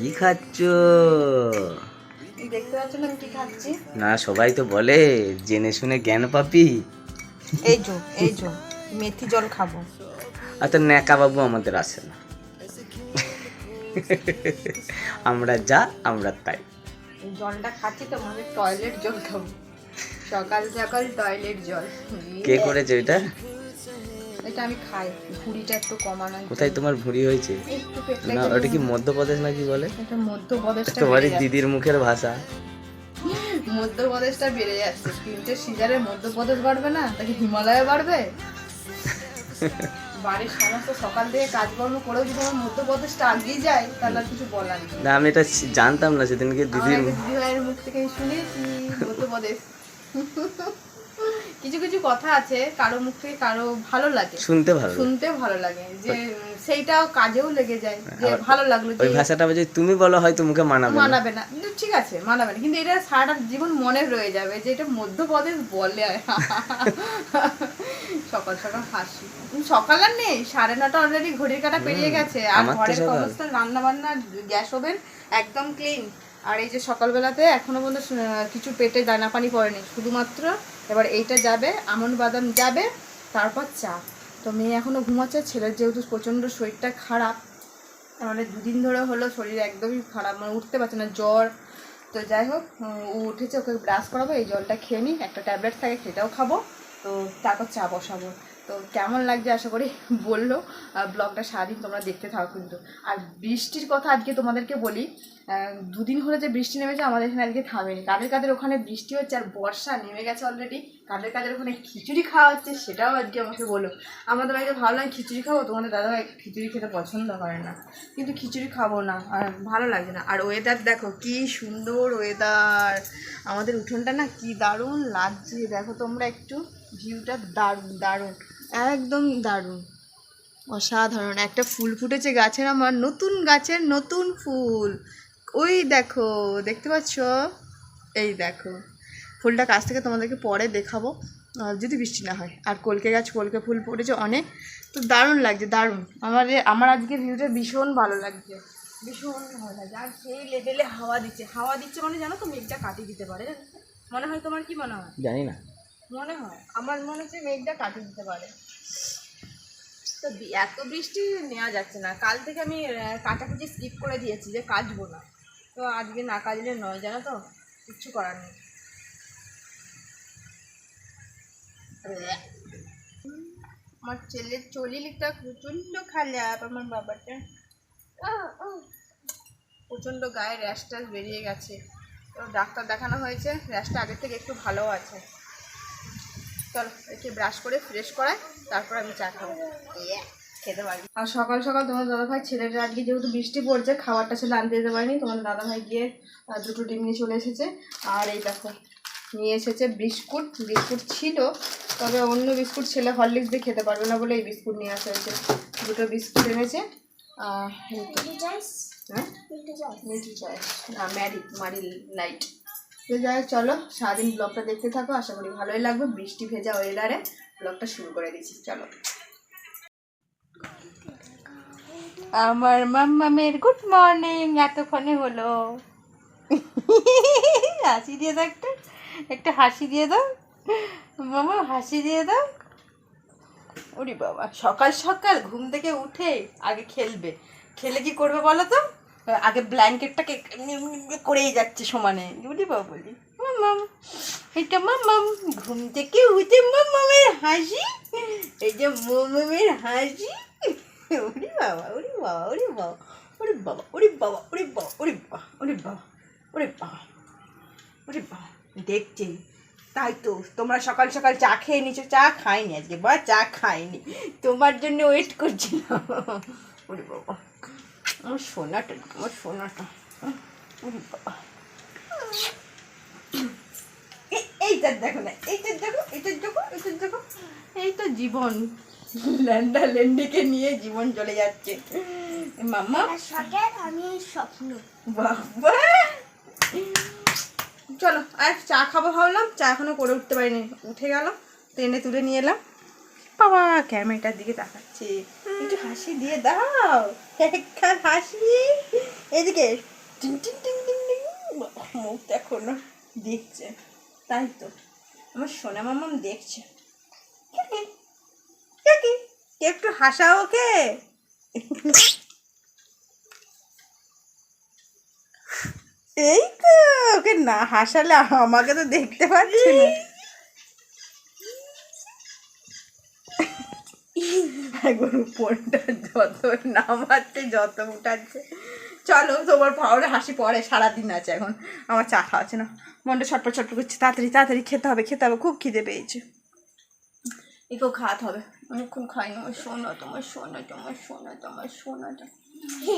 কি খাচ্ছ? না সবাই তো বলে জেনে শুনে জ্ঞান পাপি। এই যো এই যো মেথি জল খাব। আর তো ন্যাকা বাবু আমাদের আসে না। আমরা যা আমরা তাই। জলটা খাচ্ছি তো মানে টয়লেট জল খাব। সকাল সকাল টয়লেট জল। কে করেছে এটা এটা আমি খাই। ভুড়িটা একটু কমানো কোথায় তোমার ভুঁড়ি হয়েছে? না ওটা কি মধ্যপ্রদেশ নাকি বলে? এটা বেড়ে যাচ্ছে। দিদির মুখের ভাষা। মধ্যপ্রদেশটা বেড়ে যাচ্ছে। তিনটে সিজারে মধ্যপ্রদেশ বাড়বে না তাকে হিমালয়ে বাড়বে? বাড়ির সমস্ত সকাল থেকে কাজকর্ম করেও যদি আমার মধ্যপ্রদেশটা আগিয়ে যায় তাহলে আর কিছু বলার নেই। না আমি এটা জানতাম না সেদিনকে দিদির একটা দিদি ভাইয়ের মুখ থেকে শুনেছি মধ্যপ্রদেশ। কিছু কিছু কথা আছে কারও মুখ থেকে কারও ভালো লাগে। শুনতে ভালো শুনতে ভালো লাগে যে সেইটাও কাজেও লেগে যায় যে ভালো লাগল ওই ভাষাটা যদি তুমি বলো হয়তো মুখে মানাবে না। মানাবে না। কিন্তু ঠিক আছে মানাবে না। কিন্তু এটা সারাটা জীবন মনে রয়ে যাবে যে এটা মধ্যপ্রদেশ বলে। সকাল সকাল হাসি। সকাল আর নেই সাড়ে নটা অলরেডি ঘড়ির কাটা পেরিয়ে গেছে। আর ঘরের। সমস্ত রান্না বান্না গ্যাস ওভেন একদম ক্লিন আর এই যে সকালবেলাতে এখনও পর্যন্ত কিছু পেটে দানা পানি পড়েনি। শুধুমাত্র এবার এইটা যাবে আমন বাদাম যাবে, তারপর চা। তো মেয়ে এখনও ঘুমাচ্ছে, ছেলের যেহেতু প্রচণ্ড শরীরটা খারাপ মানে দুদিন ধরে হলো শরীর একদমই খারাপ মানে উঠতে পারছে না, জ্বর। তো যাই হোক উঠেছে, ওকে ব্রাশ করাবো, এই জলটা খেয়ে নিই, একটা ট্যাবলেট থাকে, সেটাও খাব। তো তারপর চা বসাবো। তো কেমন লাগছে আশা করি বলল। ব্লগটা সারাদিন তোমরা দেখতে থাকো কিন্তু। আর বৃষ্টির কথা আজকে তোমাদেরকে বলি দুদিন হলে যে বৃষ্টি নেমেছে আমাদের এখানে আজকে থামেনি। কাদের কাদের ওখানে বৃষ্টি হচ্ছে আর বর্ষা নেমে গেছে অলরেডি কাদের কাদের ওখানে খিচুড়ি খাওয়া হচ্ছে সেটাও আজকে আমাকে বলো। আমাদের বাড়িতে ভাবলাম খিচুড়ি খাব, তোমাদের দাদাভাই খিচুড়ি খেতে পছন্দ করে না। কিন্তু খিচুড়ি খাব না, আর ভালো লাগছে না। আর ওয়েদার দেখো, কি সুন্দর ওয়েদার আমাদের উঠোনটা না কি দারুণ লাগছে। দেখো তোমরা একটু ভিউটা দারুণ দারুণ। একদম দারুণ। অসাধারণ। একটা ফুল ফুটেছে গাছের আমার, নতুন গাছের নতুন ফুল। ওই দেখো, দেখতে পাচ্ছ? এই দেখো। ফুলটা কাছ থেকে তোমাদেরকে পরে দেখাবো। যদি বৃষ্টি না হয়। আর কলকে গাছ, কলকে ফুল ফুটেছে অনেক। তো দারুণ লাগছে, দারুণ। আমার আমার আজকে ভিউটা ভীষণ ভালো লাগছে। ভীষণ ভালো লাগছে। আর সেই লেভেলে হাওয়া দিচ্ছে। হাওয়া দিচ্ছে মানে জানো তো মেঘটা কাটিয়ে দিতে পারে মনে হয় তোমার কি মনে হয়? জানি না। মনে হয়। আমার মনে হচ্ছে মেঘটা কাটিয়ে দিতে পারে। তো এত বৃষ্টি নেওয়া যাচ্ছে না। কাল থেকে আমি কাটাকুটি স্কিপ করে দিয়েছি যে কাচবো না। তো আজকে না কাজলে নয়, জানো তো? কিচ্ছু করার নেই। আমার ছেলের চলিলিটা প্রচণ্ড খারাপ আমার বাবাটা প্রচণ্ড গায়ে র্যাশ ট্যাশ বেরিয়ে গেছে। তো ডাক্তার দেখানো হয়েছে র্যাশটা আগের থেকে একটু ভালো আছে। চলো একে ব্রাশ করে ফ্রেশ করায় তারপর আমি চা খাব। খেতে পারি আর সকাল সকাল তোমার দাদাভাই ছেলেটা আজকে যেহেতু বৃষ্টি পড়ছে খাবারটা ছেলে আনতে যেতে পারেনি তোমার দাদাভাই গিয়ে দুটো ডিম নিয়ে চলে এসেছে। আর এই দেখো নিয়ে এসেছে বিস্কুট। বিস্কুট ছিল তবে অন্য বিস্কুট ছেলে হরলিক্স দিয়ে খেতে পারবে না বলে এই বিস্কুট নিয়ে আসা হয়েছে। দুটো বিস্কুট এনেছে। হ্যাঁ? না ম্যারি মারি লাইট তো যাই চলো সারাদিন ব্লগটা দেখতে থাকো, আশা করি ভালোই লাগবে। বৃষ্টি ভেজা ওয়েদারে ব্লগটা শুরু করে দিচ্ছি, চলো। আমার মাম্মামের গুড মর্নিং এতক্ষণে হলো। হাসি দিয়ে দাও একটা একটা হাসি দিয়ে দাও। মামা হাসি দিয়ে দাও। ওরে বাবা, সকাল সকাল ঘুম থেকে উঠে আগে খেলবে। খেলে কি করবে বলো তো? আগে ব্ল্যাঙ্কেটটাকে করেই যাচ্ছে সমানে। বুঝলি বাবা? বলি মামাম এটা মামাম ঘুম থেকে উঠে মামামের হাসি। এই যে মামামের হাসি। ওরে বাবা ওরে বাবা ওরে বাবা ওরে বাবা ওরে বাবা ওরে বাবা ওরে বাবা ওরে বাবা ওরে বাবা ওরে বাবা। দেখছি। তাই তো, তোমরা সকাল সকাল চা খেয়ে নিছো, চা খাইনি আজকে, বা চা খাইনি। তোমার জন্য ওয়েট করছিলাম। ওরে বাবা। আমার সোনাটা আমার সোনাটা। ওরে বাবা। এই- এইটা দেখো না এইটা দেখো এইটা দেখো দেখো। এই তো জীবন। ল্যান্ডা ল্যান্ডিকে নিয়ে জীবন চলে যাচ্ছে। মাম্মা। আমি স্বপ্ন। বাবা। চলো আর চা খাব ভাবলাম চা এখনও করে উঠতে পারিনি। উঠে গেল টেনে তুলে নিয়ে এলাম। বাবা ক্যামেরাটার দিকে তাকাচ্ছে। একটু হাসি দিয়ে দাও। একখান হাসি। এদিকে টিং টিং টিং টিং টিং। বাবা, মুখ দেখো না দেখছে। তাই তো। আমার সোনা মামাম দেখছে। একটু হাসা ওকে? এই তো ওকে না হাসালে আমাকে তো দেখতে পাচ্ছি না। গরু ফোনটা যত নামাচ্ছে, যত উঠাচ্ছে। চলো, তোমার পাওয়ারে হাসি পড়ে, সারাদিন আছে এখন। আমার চা খাওয়াচ্ছে না। মনটা ছটপট ছটপট করছে। তাড়াতাড়ি তাড়াতাড়ি খেতে হবে খেতে হবে। খুব খিদে পেয়েছে। একেও খাওয়াতে হবে। অনেকক্ষণ খাই না আমার সোনা, তোমার সোনা তোমার সোনা, তোমার সোনাটা।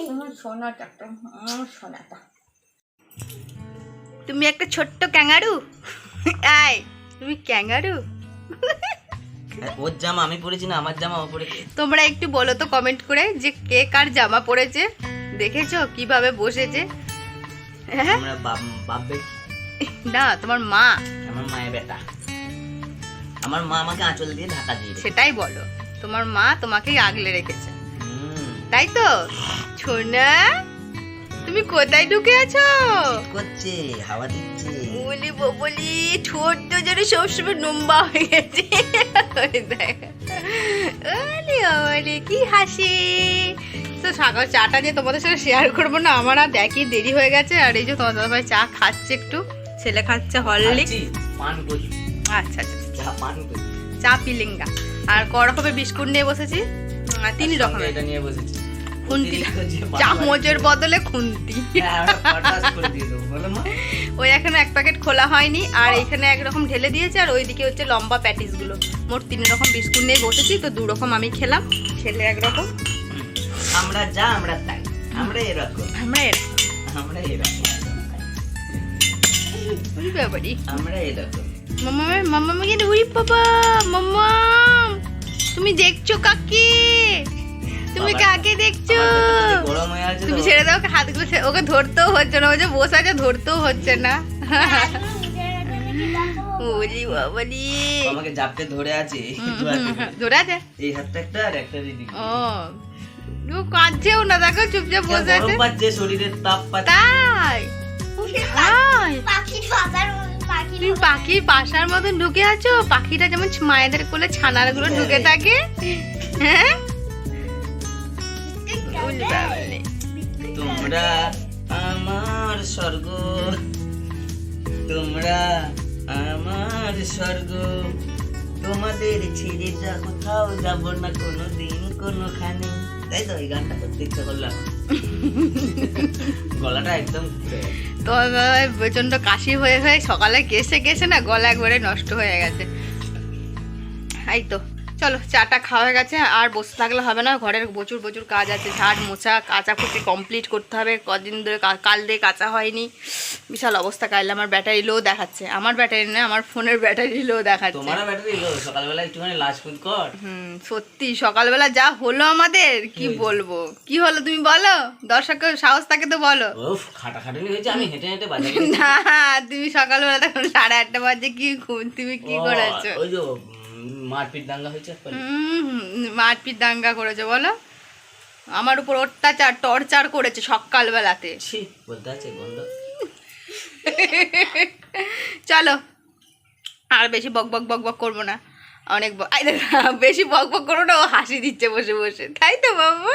তোমার সোনাটা একটা আমার সোনাটা। তুমি একটা ছোট্ট ক্যাঙ্গারু? আয়, তুমি ক্যাঙ্গারু? ওর জামা আমি পরেছি না আমার জামা ও পরেছে। তোমরা একটু বলো তো কমেন্ট করে যে কে কার জামা পরেছে। দেখেছ কীভাবে বসেছে? হ্যাঁ? আমরা বাপ- বাপ না তোমার মা। আমার মায়ের বেটা। আমার মা আমাকে আঁচল দিয়ে ঢাকা দিয়ে সেটাই বলো। তোমার মা তোমাকেই আগলে রেখেছে। তাই তো? ছোনা তুমি কোথায় ঢুকে আছো? করছে? হাওয়া দিচ্ছে। বলি বলি ছোট্ট যেন সবসময় নম্বা হয়ে গেছে। ওলে কি হাসি। তো সকাল চাটা যে তোমাদের সাথে শেয়ার করব না আমার আর দেখি দেরি হয়ে গেছে। আর এই যে তোমার দাদাভাই চা খাচ্ছে একটু ছেলে খাচ্ছে হরলিক্স। খাচ্ছি, আচ্ছা আচ্ছা চা পিলিঙ্গা। আর ক রকমের বিস্কুট নিয়ে বসেছি। আর তিন রকমের। এটা নিয়ে বসেছি। খুন্তি চামচের বদলে খুন্তি হ্যাঁ? ওই এখানে এক প্যাকেট খোলা হয়নি আর এখানে একরকম ঢেলে দিয়েছে আর ওইদিকে হচ্ছে লম্বা প্যাটিসগুলো মোট তিন রকম বিস্কুট নিয়ে বসেছি তো দু রকম আমি খেলাম ছেলে একরকম আমরা যা আমরা তাই আমরা এরকম আমরা এরকম আমরা এরকম আমরা কিন্তু উরি বাবা মামা তুমি দেখছ কাকে তুমি কাকে দেখছ? হয়ে তুমি ছেড়ে দাও হাতগুলো ওকে ধরতেও হচ্ছে না ও যে বসে আছে ধরতেও হচ্ছে না। ওলি বাবালি আমাকে জাপটে ধরে আছে। হুম, দু হুম, হাতে হুম, করে। ধরে আছে? এই হাতটা একটা আর একটা দিদি ও ও কাঁদছেও না দেখো চুপচাপ বসে আছে। পাচ্ছে শরীরের তাপ পাচ্ছে। তাই? তাই? পাখির বাবার তুমি পাখি বাসার মতন ঢুকে আছো? পাখিটা যেমন মায়েদের কোলে ছানারগুলো ঢুকে থাকে। হ্যাঁ? তোমরা আমার স্বর্গ, তোমরা আমার স্বর্গ। তোমাদের ছেড়ে যা, কোথাও যাব না কোনো দিন কোনোখানে। তাই তো এই গানটা করতে ইচ্ছা করলাম গলাটা একদম প্রচণ্ড কাশি হয়ে হয়ে সকালে গেছে গেছে না গলা একবারে নষ্ট হয়ে গেছে। এই তো। চলো চাটা খাওয়া হয়ে গেছে আর বসে থাকলে হবে না। ঘরের প্রচুর প্রচুর কাজ আছে ঝাড় মোছা কাচাকুচি কমপ্লিট করতে হবে। কদিন ধরে কাল দিয়ে কাঁচা হয়নি। বিশাল অবস্থা কাল আমার ব্যাটারি লো দেখাচ্ছে। আমার ব্যাটারি না আমার ফোনের ব্যাটারি লো দেখাচ্ছে। তোমারও ব্যাটারি লো সকালবেলা একটুখানি লাজকুদ কর। হুম সত্যি সকালবেলা যা হলো আমাদের কি বলব? কি হলো তুমি বলো? দর্শকের সাহস থাকে তো বলো। উফ খাটাখাটনি হয়েছে আমি হেঁটে হেঁটে বাজারে না তুমি সকালবেলা তখন সাড়ে আটটা বাজে কি তুমি কি করেছ? ওই মারপিট দাঙ্গা হয়েছে? মারপিট দাঙ্গা করেছ বলো। আমার উপর অত্যাচার টর্চার করেছে সকালবেলাতে। বলতে আছে গন্ধ চলো। আর বেশি বক বক বক বক করব না। অনেক বেশি বক বক করো না ও হাসি দিচ্ছে বসে বসে। তাই তো বাবা বাবা।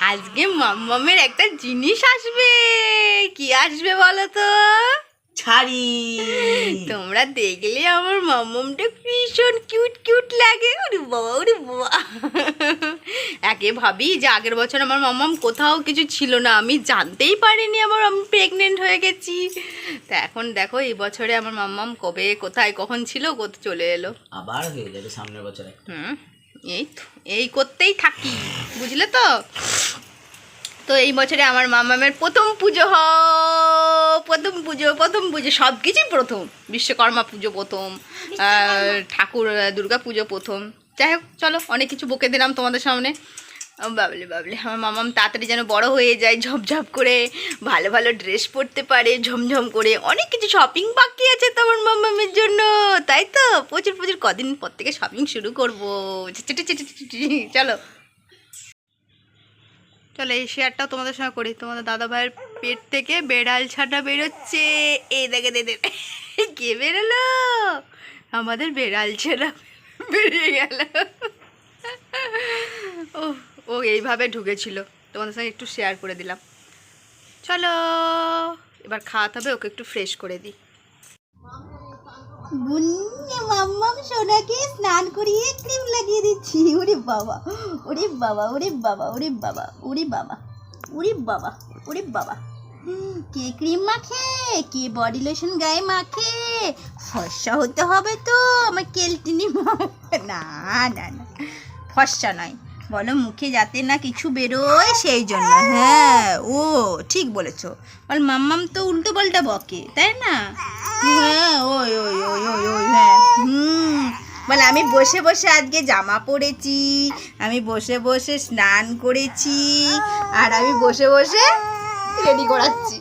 আজকে মাম্মামের একটা জিনিস আসবে। কি আসবে বলো তো? ছাড়ি। তোমরা দেখলে আমার মাম্মামটা ভীষণ কিউট কিউট লাগে। ওরে বাবা ওরে বাবা। একে ভাবি যে আগের বছর আমার মাম্মাম কোথাও কিছু ছিল না আমি জানতেই পারিনি আমার আমি প্রেগনেন্ট হয়ে গেছি। তা এখন দেখো এই বছরে আমার মাম্মাম কবে কোথায় কখন ছিল কোথায় চলে এলো। আবার হয়ে যাবে সামনের বছরে হুম এই তো এই করতেই থাকি বুঝলে তো? তো এই বছরে আমার মামামের প্রথম পুজো হ প্রথম পুজো প্রথম পুজো সব কিছুই প্রথম। বিশ্বকর্মা পুজো প্রথম ঠাকুর দুর্গা পুজো প্রথম। যাই হোক চলো অনেক কিছু বকে দিলাম তোমাদের সামনে। বাবলে বাবলে আমার মামাম তাড়াতাড়ি যেন বড় হয়ে যায় ঝপঝপ করে ভালো ভালো ড্রেস পরতে পারে ঝমঝম করে। অনেক কিছু শপিং বাকি আছে তো আমার মামামের জন্য তাই তো? প্রচুর প্রচুর কদিন পর থেকে শপিং শুরু করব। চলো। চলো এই শেয়ারটাও তোমাদের সঙ্গে করি। তোমাদের দাদা ভাইয়ের পেট থেকে বেড়াল ছাটা বেরোচ্ছে। এই দেখে দে কে বেরোলো? আমাদের বেড়াল ছেড়া বেরিয়ে গেল। ও ও এইভাবে ঢুকেছিল। তোমাদের সঙ্গে একটু শেয়ার করে দিলাম। চলো, এবার খাওয়াতে হবে, ওকে একটু ফ্রেশ করে দিই। বুন্নি মাম্মাম সোনাকে স্নান করিয়ে ক্রিম লাগিয়ে দিচ্ছি। ওরে বাবা ওরে বাবা ওরে বাবা ওরে বাবা ওরে বাবা ওরে বাবা ওরে বাবা। কে ক্রিম মাখে? কে বডি লোশন গায়ে মাখে? ফর্সা হতে হবে তো, আমার কেলটিনি না না না, ফর্সা নয়। বলো মুখে যাতে না কিছু বেরোয় সেই জন্য। হ্যাঁ ও, ঠিক বলেছ। বল, মাম্মাম তো উল্টো পাল্টা বকে, তাই না? হ্যাঁ ওই ওই ওই ওই ওই হ্যাঁ হুম। বলে, আমি বসে বসে আজকে জামা পরেছি আমি বসে বসে স্নান করেছি, আর আমি বসে বসে রেডি করাচ্ছি।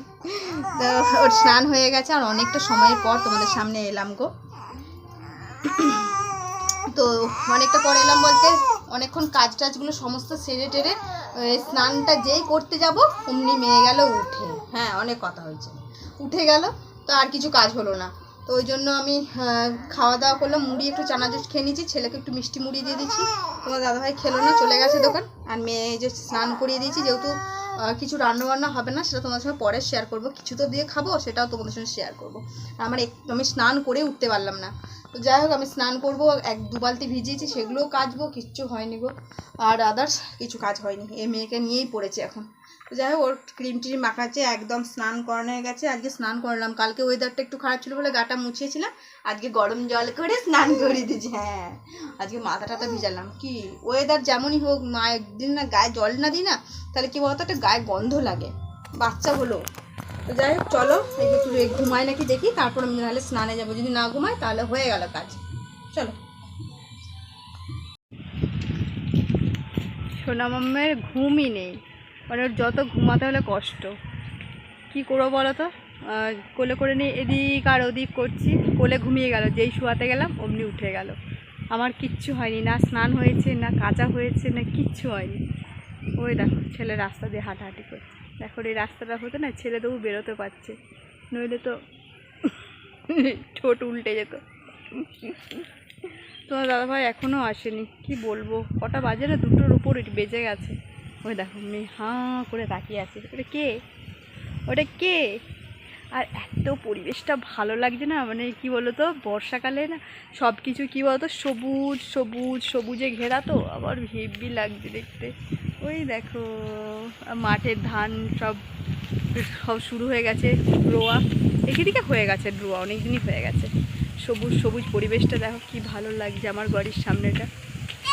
তো ওর স্নান হয়ে গেছে, আর অনেকটা সময়ের পর তোমাদের সামনে এলাম গো। তো অনেকটা পর এলাম বলতে অনেকক্ষণ কাজ টাজগুলো সমস্ত সেরে টেরে স্নানটা যেই করতে যাব, অমনি মেয়ে গেল উঠে। হ্যাঁ অনেক কথা হয়েছে। উঠে গেল, তো আর কিছু কাজ হলো না। তো ওই জন্য আমি খাওয়া দাওয়া করলাম, মুড়ি একটু চানা জুস খেয়ে নিয়েছি, ছেলেকে একটু মিষ্টি মুড়ি দিয়ে দিচ্ছি তোমার দাদাভাই খেলো না, চলে গেছে দোকান। আর মেয়ে যে স্নান করিয়ে দিয়েছি, যেহেতু কিছু রান্না বান্না হবে না, সেটা তোমাদের সঙ্গে পরে শেয়ার করব। কিছু তো দিয়ে খাব, সেটাও তোমাদের সঙ্গে শেয়ার করব। আমার আমি স্নান করে উঠতে পারলাম না। তো যাই হোক, আমি স্নান করব, এক দু বালতি ভিজিয়েছি, সেগুলোও কাচবো, কিচ্ছু হয়নি গো। আর আদার্স কিছু কাজ হয়নি এই মেয়েকে নিয়েই পড়েছে এখন। তো যাই হোক, ওর ক্রিম ট্রিম মাখাচ্ছে, একদম স্নান করানো হয়ে গেছে, আজকে স্নান করলাম। কালকে ওয়েদারটা একটু খারাপ ছিল বলে গাটা মুছিয়েছিলাম, আজকে গরম জল করে স্নান করে দিয়েছি হ্যাঁ। আজকে মাথা টাথা ভিজালাম, কি ওয়েদার যেমনই হোক, মা একদিন না গায়ে জল না দিই না, তাহলে কি বলতো, একটা গায়ে গন্ধ লাগে। বাচ্চা হলো। তো যাই হোক, চলো একটু ঘুমায় নাকি দেখি, তারপর আমি নাহলে স্নানে যাব। যদি না ঘুমায় তাহলে হয়ে গেল কাজ। চলো। সোনা মাম্মের ঘুমই নেই। মানে ওর যত ঘুমাতে হলে কষ্ট। কি করব বলো তো? কোলে করে নিয়ে এদিক আর ওদিক করছি। কোলে ঘুমিয়ে গেল, যেই শোয়াতে গেলাম, অমনি উঠে গেল। আমার কিচ্ছু হয়নি, না স্নান হয়েছে, না কাঁচা হয়েছে, না কিচ্ছু হয়নি। ওই দেখো, ছেলে রাস্তা দিয়ে হাঁটাহাঁটি করছে। দেখো এই রাস্তাটা হতো না ছেলে তবু বেরোতে পারছে। নইলে তো ঠোঁট উল্টে যেত। তোমার দাদাভাই এখনও আসেনি, কি বলব? কটা বাজে না, দুটোর উপর বেজে গেছে। ওই দেখো, মেয়ে হাঁ করে তাকিয়ে আছে। ওটা কে? ওটা কে? আর এত পরিবেশটা ভালো লাগছে না মানে কি বলো তো বর্ষাকালে না সব কিছু কী বলতো, সবুজ সবুজ, সবুজে ঘেরা তো, আবার হেভি লাগছে দেখতে। ওই দেখো মাঠের ধান সব সব শুরু হয়ে গেছে রোয়া। এদিকে হয়ে গেছে রোয়া অনেক দিনই হয়ে গেছে। সবুজ সবুজ পরিবেশটা দেখো কি ভালো লাগছে আমার বাড়ির সামনেটা।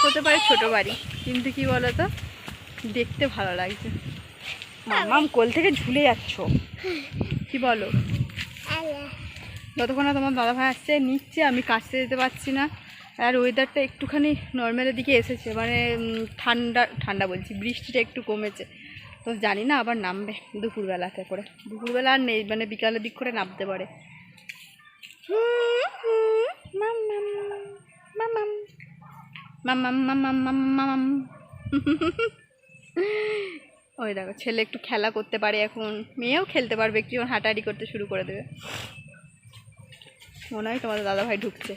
হতে পারে ছোট বাড়ি কিন্তু কি বলো তো দেখতে ভালো লাগছে। মামাম কোল থেকে ঝুলে যাচ্ছ। কি বলো? যতক্ষণ না তোমার দাদাভাই আসছে নিচ্ছে আমি কাছতে যেতে পারছি না। আর ওয়েদারটা একটুখানি নর্মালের দিকে এসেছে মানে ঠান্ডা ঠান্ডা বলছি, বৃষ্টিটা একটু কমেছে। তো জানি না, আবার নামবে দুপুরবেলাতে করে। দুপুরবেলা আর নেই মানে বিকালের দিক করে নামতে পারে। ওই দেখো, ছেলে একটু খেলা করতে পারে এখন। মেয়েও খেলতে পারবে, একটু হাঁটাহাঁটি করতে শুরু করে দেবে। মনে হয় তোমাদের দাদাভাই ঢুকছে।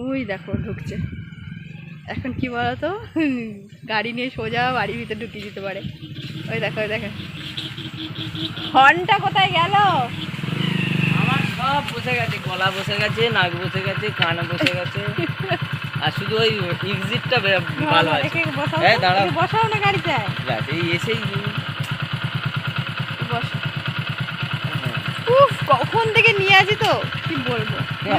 ওই দেখো ঢুকছে। এখন কি বলতো? গাড়ি নিয়ে সোজা বাড়ির ভিতরে ঢুকিয়ে দিতে পারে। ওই দেখো ওই দেখো। হর্নটা কোথায় গেল? আমার সব বসে গেছে গলা বসে গেছে নাক বসে গেছে কান বসে গেছে। আর শুধু ওই এক্সিটটা ভালো আছে। তো, দাঁড়াও। বসাও না গাড়িতে? এই এসেই বস। উফ কখন থেকে নিয়ে আসি তো? কি বলব?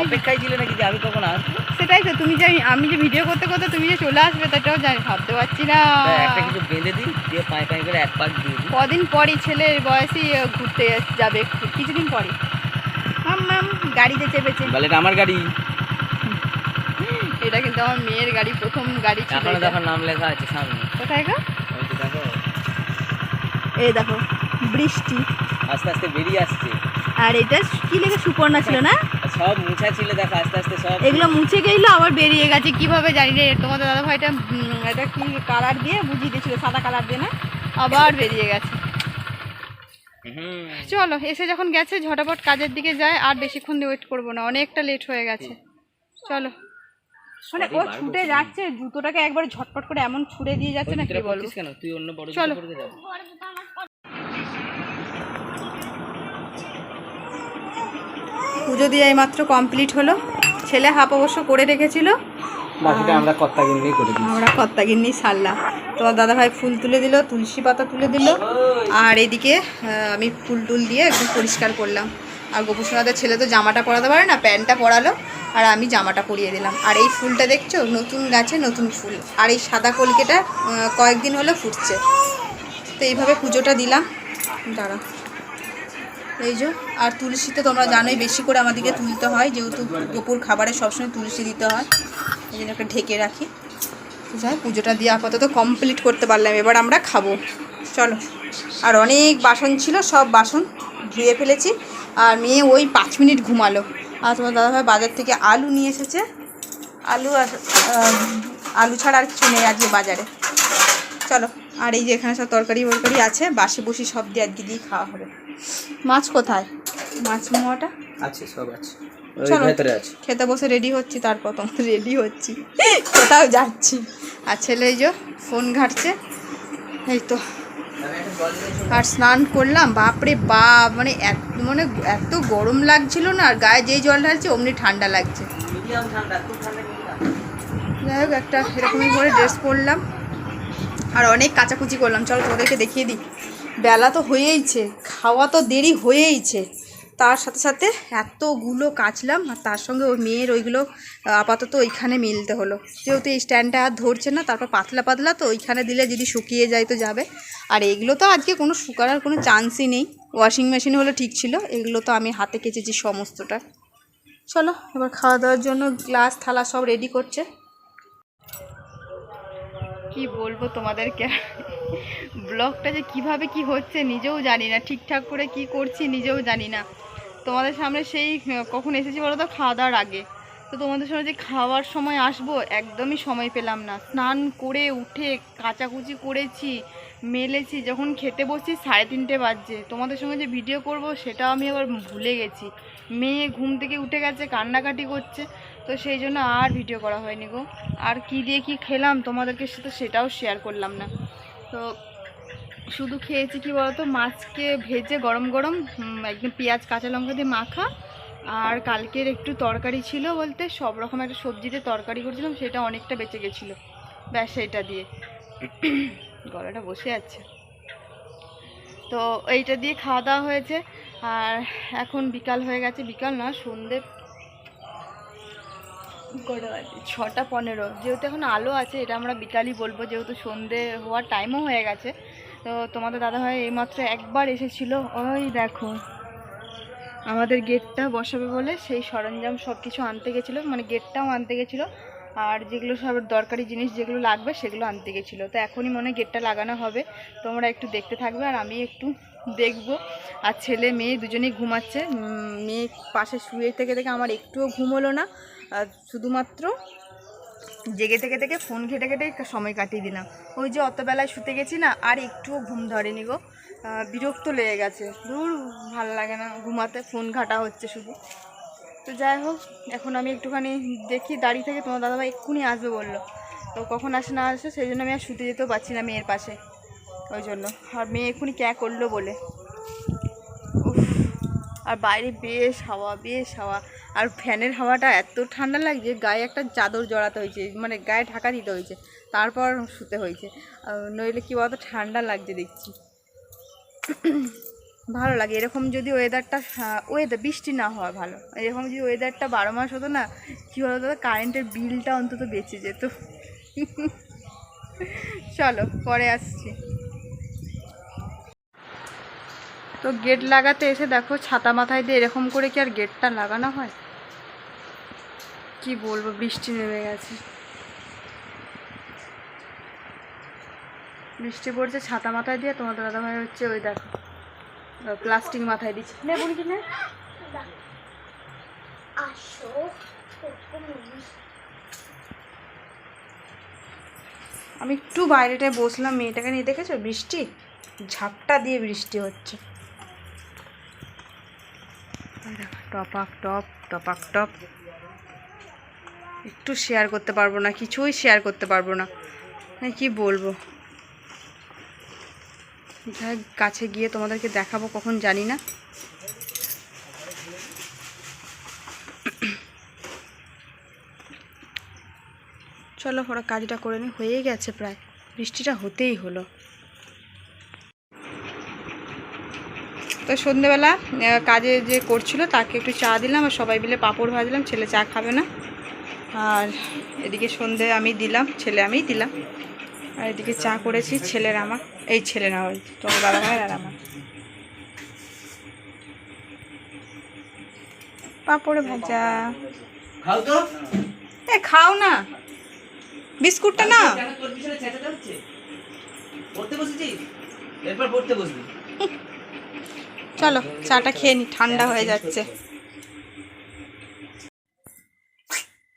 অপেক্ষায় ছিল নাকি যে আমি কখন আসব? সেটাই তো তুমি যে আমি যে ভিডিও করতে করতে তুমি যে চলে আসবে তাটাও জানি ভাবতে পারছি না। একটা কিছু বেঁধে দিই দিয়ে পায়ে পায়ে করে এক পাক দিয়ে দিই। কদিন পরই ছেলের বয়সই ঘুরতে যাবে একটু, কিছুদিন পরই। মাম মাম গাড়িতে চেপেছে। বলে এটা আমার গাড়ি। এটা কিন্তু আমার মেয়ের গাড়ি প্রথম গাড়ি ছিল এখনও দেখো নাম লেখা আছে সামনে। কোথায় গো? দেখো। এই দেখো বৃষ্টি। আস্তে আস্তে বেরিয়ে আসছে। আর এটা কি লেগে সুপর্ণা ছিল না? সব মুছা ছিল দেখো আস্তে আস্তে সব। এগুলো মুছে আবার বেরিয়ে গেছে। কীভাবে জানি রে তোমাদের দাদা ভাইটা এটা কি কালার দিয়ে বুঝিয়ে দিয়েছিল সাদা কালার দিয়ে না? আবার বেরিয়ে গেছে। চলো এসে যখন গেছে ঝটাপট কাজের দিকে যায় আর বেশিক্ষণ ওয়েট করব না অনেকটা লেট হয়ে গেছে। চলো। মানে ও ছুটে যাচ্ছে জুতোটাকে একবার ঝটপট করে এমন ছুড়ে দিয়ে যাচ্ছে না কি তোরা বলব কেন? তুই চলো। পুজো দিয়ে এইমাত্র কমপ্লিট হলো। ছেলে হাফ অবশ্য করে রেখেছিল। আমরা কর্তাগিন্নি সারলাম তোমার দাদাভাই ফুল তুলে দিল তুলসী পাতা তুলে দিল। আর এদিকে আমি ফুল টুল দিয়ে একদম পরিষ্কার করলাম। আর গোপুসোনাদের ছেলে তো জামাটা পরাতে পারে না প্যান্টটা পরালো। আর আমি জামাটা পরিয়ে দিলাম। আর এই ফুলটা দেখছ? নতুন গাছে নতুন ফুল। আর এই সাদা কলকেটা কয়েকদিন হলো ফুটছে। তো এইভাবে পুজোটা দিলাম। দাঁড়া। এই যে, আর তুলসী তো তোমরা জানোই বেশি করে আমাদেরকে তুলতে হয়, যেহেতু দুপুর খাবারে সবসময় তুলসী দিতে হয়, এই জন্য একটা ঢেকে রাখি। যাই, পুজোটা দিয়ে আপাতত কমপ্লিট করতে পারলাম, এবার আমরা খাব। চলো, আর অনেক বাসন ছিল, সব বাসন ধুয়ে ফেলেছি, আর মেয়ে ওই পাঁচ মিনিট ঘুমালো। আর তোমার দাদাভাই বাজার থেকে আলু নিয়ে এসেছে। আলু আর আলু ছাড়া আর কিছু নেই আজকে বাজারে। চলো, আর এই যে এখানে সব তরকারি বরকারি আছে বাসি বসি সব দিয়ে আজকে দিয়ে খাওয়া হবে। মাছ কোথায়? মাছ মোয়াটা? আছে সব আছে। চলো। খেতে বসে রেডি হচ্ছি তারপর তোমার রেডি হচ্ছি। কোথাও যাচ্ছি। আর ছেলে এই যে ফোন ঘাটছে। এই তো। আর স্নান করলাম বাপরে বাপ মানে এত মানে এত গরম লাগছিল না আর গায়ে যেই জল ঢালছে অমনি ঠান্ডা লাগছে। যাই হোক একটা এরকমই করে ড্রেস পরলাম। আর অনেক কাচাকুচি করলাম। চলো তোদেরকে দেখিয়ে দিই। বেলা তো হয়েইছে, খাওয়া তো দেরি হয়েইছে। তার সাথে সাথে এতগুলো কাচলাম, আর তার সঙ্গে ওই মেয়ের ওইগুলো আপাতত ওইখানে মিলতে হলো। যেহেতু এই স্ট্যান্ডটা আর ধরছে না, তারপর পাতলা পাতলা তো ওইখানে দিলে যদি শুকিয়ে যায় তো যাবে। আর এগুলো তো আজকে কোনো শুকানোর কোনো চান্সই নেই। ওয়াশিং মেশিন হলে ঠিক ছিল, এগুলো তো আমি হাতে কেচেছি সমস্তটা। চলো, এবার খাওয়া দাওয়ার জন্য গ্লাস, থালা সব রেডি করছে। কি বলব তোমাদেরকে? ব্লগটা যে কীভাবে কি হচ্ছে নিজেও জানি না, ঠিকঠাক করে কি করছি নিজেও জানি না। তোমাদের সামনে সেই কখন এসেছি বলো তো? খাওয়া দাওয়ার আগে। তো তোমাদের সামনে যে খাওয়ার সময় আসব, একদমই সময় পেলাম না। স্নান করে উঠে কাচাকুচি করেছি, মেলেছি, যখন খেতে বসছি সাড়ে তিনটে বাজছে। তোমাদের সঙ্গে যে ভিডিও করব, সেটাও আমি আবার ভুলে গেছি। মেয়ে ঘুম থেকে উঠে গেছে, কান্নাকাটি করছে, তো সেই জন্য আর ভিডিও করা হয়নি গো। আর কি দিয়ে কি খেলাম, তোমাদেরকে সাথে সেটাও শেয়ার করলাম না। তো শুধু খেয়েছি কি বলতো, মাছকে ভেজে গরম গরম একদম পেঁয়াজ, কাঁচা লঙ্কা দিয়ে মাখা, আর কালকের একটু তরকারি ছিল বলতে সব রকম একটা সবজিতে তরকারি করেছিলাম, সেটা অনেকটা বেঁচে গেছিল। ব্যাস সেইটা দিয়ে। গলাটা বসে আছে। তো এইটা দিয়ে খাওয়া দাওয়া হয়েছে। আর এখন বিকাল হয়ে গেছে, বিকাল না, সন্ধে ছটা পনেরো। যেহেতু এখন আলো আছে, এটা আমরা বিকালই বলব, যেহেতু সন্ধে হওয়ার টাইমও হয়ে গেছে, তো তোমাদের দাদাভাই এইমাত্র একবার এসেছিল। ওই দেখো, আমাদের গেটটা বসাবে বলে সেই সরঞ্জাম সব কিছু আনতে গেছিল মানে গেটটাও আনতে গেছিল, আর যেগুলো সব দরকারি জিনিস যেগুলো লাগবে সেগুলো আনতে গেছিল। তো এখনই মনে গেটটা লাগানো হবে। তোমরা একটু দেখতে থাকবে আর আমি একটু দেখব। আর ছেলে মেয়ে দুজনেই ঘুমাচ্ছে। মেয়ে পাশে শুয়ে থেকে থেকে আমার একটুও ঘুম হলো না। শুধুমাত্র জেগে থেকে থেকে ফোন ঘেটে ঘেটে সময় কাটিয়ে দিলাম। ওই যে অত বেলায় শুতে গেছি না, আর একটুও ঘুম ধরেনি গো। বিরক্ত লেগে গেছে। দূর ভালো লাগে না ঘুমাতে, ফোন ঘাটা হচ্ছে শুধু। তো যাই হোক, এখন আমি একটুখানি দেখি, দাঁড়িয়ে থেকে তোমার দাদাভাই এক্ষুনি আসবে বলল। তো কখন আসে না আসে, সেই জন্য আমি আর শুতে যেতেও পারছি না মেয়ের পাশে। ওই জন্য। আর মেয়ে এক্ষুনি ক্যা করল বলে। আর বাইরে বেশ হাওয়া বেশ হাওয়া। আর ফ্যানের হাওয়াটা এত ঠান্ডা লাগছে, গায়ে একটা চাদর জড়াতে হয়েছে মানে গায়ে ঢাকা দিতে হয়েছে। তারপর শুতে হয়েছে। নইলে কি বলতো, ঠান্ডা লাগছে দেখছি। ভালো লাগে। এরকম যদি ওয়েদারটা ওয়েদার বৃষ্টি না হওয়া ভালো। এরকম যদি ওয়েদারটা বারো মাস হতো না, কী বলতো কারেন্টের বিলটা অন্তত বেঁচে যেত। চলো, পরে আসছি। তো গেট লাগাতে এসে দেখো ছাতা মাথায় দিয়ে এরকম করে কি আর গেটটা লাগানো হয়? কি বলব, বৃষ্টি নেমে গেছে। বৃষ্টি পড়ছে ছাতা মাথায় দিয়ে, তোমাদের দাদা ভাই হচ্ছে ওই দেখো প্লাস্টিক মাথায় দিচ্ছে। বলি কি না। আমি একটু বাইরেটায় বসলাম, মেয়েটাকে নিয়ে দেখেছ? বৃষ্টি, ঝাপটা দিয়ে বৃষ্টি হচ্ছে এই দেখো, টপাক টপ টপাক টপ। একটু শেয়ার করতে পারব না, কিছুই শেয়ার করতে পারব না। মানে কি বলব? যাই কাছে গিয়ে তোমাদেরকে দেখাবো, কখন জানি না। চলো, ওরা কাজটা করে নি, হয়েই গেছে প্রায়। বৃষ্টিটা হতেই হলো। তো সন্ধেবেলা কাজে যে করছিল তাকে একটু চা দিলাম আর সবাই মিলে পাঁপড় ভাজলাম ছেলে চা খাবে না। আর এদিকে সন্ধে আমি দিলাম ছেলে আমিই দিলাম। আর এদিকে চা করেছি ছেলের আমার এই ছেলে না ওই তোমার দাদা ভাইয়ের আর আমার। পাঁপড় ভাজা। খাও এ খাও না। বিস্কুটটা না পড়তে বসেছিস? এরপর পড়তে বসবি। চলো, চাটা খেয়ে নি, ঠান্ডা হয়ে যাচ্ছে।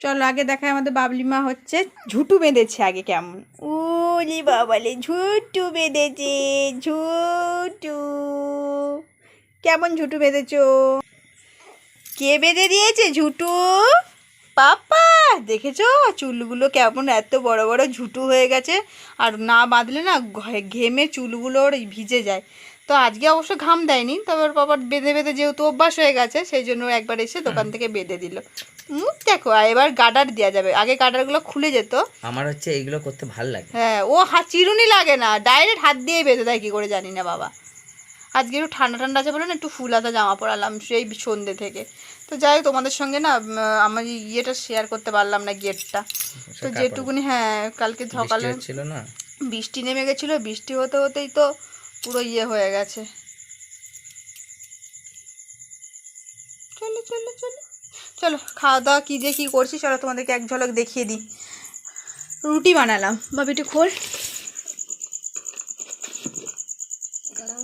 চলো, আগে দেখায় আমাদের বাবলি মা হচ্ছে, ঝুটু বেঁধেছে আগে কেমন। উলি বাবালে, ঝুটু বেঁধেছে, ঝুটু। কেমন ঝুটু বেঁধেছো? কে বেঁধে দিয়েছে ঝুটু? পাপা, দেখেছ? চুলগুলো কেমন এত বড় বড় ঝুটু হয়ে গেছে, আর না বাঁধলে না ঘেমে চুলগুলো ওর ভিজে যায়। তো আজকে অবশ্য ঘাম দেয়নি তবে ওর বাবার বেঁধে বেঁধে যেহেতু অভ্যাস হয়ে গেছে সেই জন্য একবার এসে দোকান থেকে বেঁধে দিল। মুখ দেখো এবার গার্ডার দেওয়া যাবে। আগে গার্ডারগুলো খুলে যেত। আমার হচ্ছে এইগুলো করতে ভালো লাগে। হ্যাঁ ও হাত চিরুনি লাগে না ডাইরেক্ট হাত দিয়ে বেঁধে দেয় কী করে জানি না বাবা। আজকে একটু ঠান্ডা ঠান্ডা আছে বলে না একটু ফুল হাতা জামা পরালাম সেই সন্ধ্যে থেকে। তো যাই হোক তোমাদের সঙ্গে না আমার ইয়েটা শেয়ার করতে পারলাম না গেটটা তো যেটুকুনি হ্যাঁ কালকে সকালে ছিল না? বৃষ্টি নেমে গেছিল বৃষ্টি হতে হতেই তো পুরো ইয়ে হয়ে গেছে। চলো চলো চলো। চলো, খাওয়া দাওয়া কী যে কী করছি চলো তোমাদেরকে এক ঝলক দেখিয়ে দিই। রুটি বানালাম। বাবিটি খোল।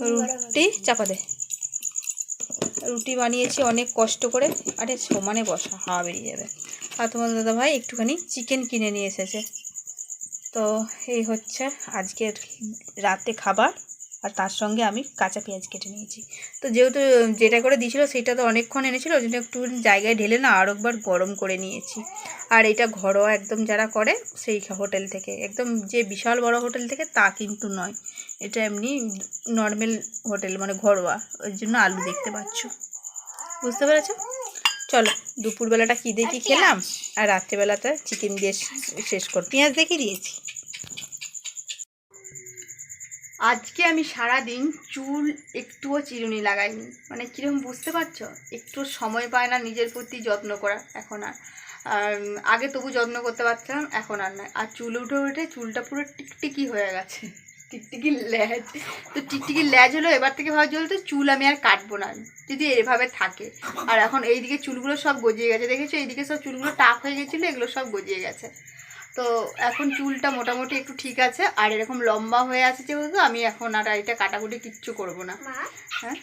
রুটি চাপা দে। রুটি বানিয়েছি অনেক কষ্ট করে। আরে সমানে বসা, হাওয়া বেরিয়ে যাবে। আর তোমার দাদা ভাই একটুখানি চিকেন কিনে নিয়ে এসেছে। তো এই হচ্ছে আজকের রাতে খাবার। আর তার সঙ্গে আমি কাঁচা পেঁয়াজ কেটে নিয়েছি। তো যেহেতু যেটা করে দিয়েছিল সেটা তো অনেকক্ষণ এনেছিল ওই জন্য একটু জায়গায় ঢেলে না আর একবার গরম করে নিয়েছি। আর এটা ঘরোয়া একদম যারা করে সেই হোটেল থেকে। একদম যে বিশাল বড় হোটেল থেকে তা কিন্তু নয়। এটা এমনি নর্মাল হোটেল মানে ঘরোয়া। ওই জন্য আলু দেখতে পাচ্ছ। বুঝতে পেরেছ? চলো দুপুরবেলাটা কী দিয়ে কী খেলাম আর রাত্রেবেলাটা চিকেন দিয়ে শেষ কর পেঁয়াজ দেখে দিয়েছি। আজকে আমি সারা দিন চুল একটুও চিরুনি লাগাইনি। মানে কীরকম বুঝতে পারছ? একটু সময় পায় না নিজের প্রতি যত্ন করা, এখন আর। আর আগে তবু যত্ন করতে পারছিলাম এখন আর নয় আর চুল উঠে উঠে চুলটা পুরো টিকটিকি হয়ে গেছে। টিকটিকি ল্যাজ। তো টিকটিকি ল্যাজ হলো এবার থেকে ভাবে চলতো চুল আমি আর কাটবো না। যদি এভাবে থাকে। আর এখন এইদিকে চুলগুলো সব গজিয়ে গেছে, দেখেছ? এইদিকে সব চুলগুলো টাক হয়ে গেছিল, এগুলো সব গজিয়ে গেছে। তো এখন চুলটা মোটামুটি একটু ঠিক আছে। আর এরকম লম্বা হয়ে আছে যেহেতু আমি এখন আর এটা কাটাকুটি কিচ্ছু করব না। হ্যাঁ?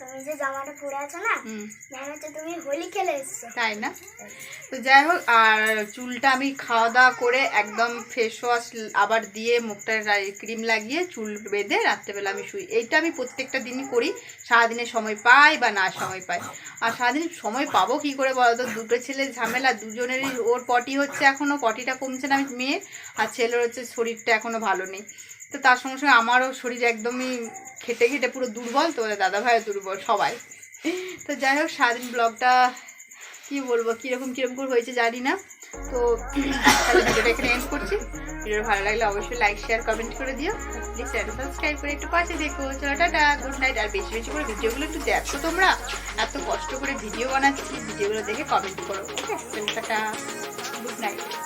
তুমি যে জামাটা পরে আছো না হুম। তুমি হোলি খেলে তাই না? তো যাই হোক আর চুলটা আমি খাওয়া দাওয়া করে একদম ফেস ওয়াশ আবার দিয়ে মুখটা ক্রিম লাগিয়ে চুল বেঁধে রাত্রেবেলা আমি শুই। এইটা আমি প্রত্যেকটা দিনই করি সারাদিনে সময় পাই বা না সময় পাই। আর সারাদিন সময় পাবো কি করে বলো তো দুটো ছেলে ঝামেলা দুজনেরই ওর পটি হচ্ছে এখনও পটিটা কমছে আমি মেয়ে আর ছেলের হচ্ছে শরীরটা এখনও ভালো নেই। তো তার সঙ্গে সঙ্গে আমারও শরীর একদমই খেটে খেটে পুরো দুর্বল, তো দাদা ভাইও দুর্বল, সবাই। তো যাই হোক, সারাদিন ব্লগটা কি বলব, কীরকম কীরকম করে হয়েছে জানি না। তো তাহলে ভিডিওটা এখানে এন্ড করছি। ভিডিও ভালো লাগলে অবশ্যই লাইক শেয়ার কমেন্ট করে দিও। প্লিজ চ্যানেল সাবস্ক্রাইব করে একটু পাশে দেখো। চলো, টাটা গুড নাইট আর বেশি বেশি করে ভিডিওগুলো একটু দেখো তোমরা। এত কষ্ট করে ভিডিও বানাচ্ছি, ভিডিওগুলো দেখে কমেন্ট করো ওকে টাটা গুড নাইট